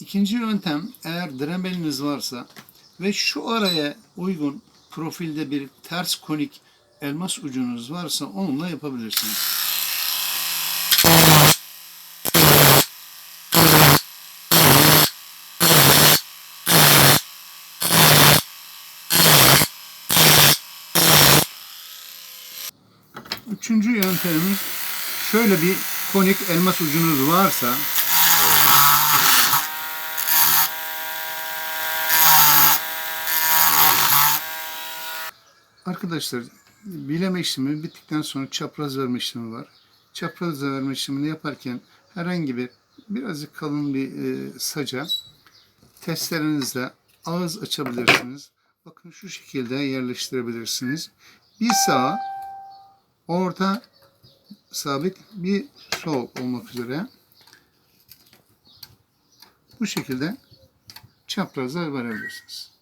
İkinci yöntem eğer dremeliniz varsa ve şu araya uygun profilde bir ters konik elmas ucunuz varsa onunla yapabilirsiniz. Üçüncü yöntemimiz şöyle bir konik elmas ucunuz varsa Arkadaşlar bileme işlemi bittikten sonra çapraz verme işlemi var. Çapraz verme işlemini yaparken herhangi bir birazcık kalın bir e, saca testerenizle ağız açabilirsiniz. Bakın şu şekilde yerleştirebilirsiniz. Bir sağ, orta, sabit, bir sol olmak üzere bu şekilde çaprazlar verebilirsiniz.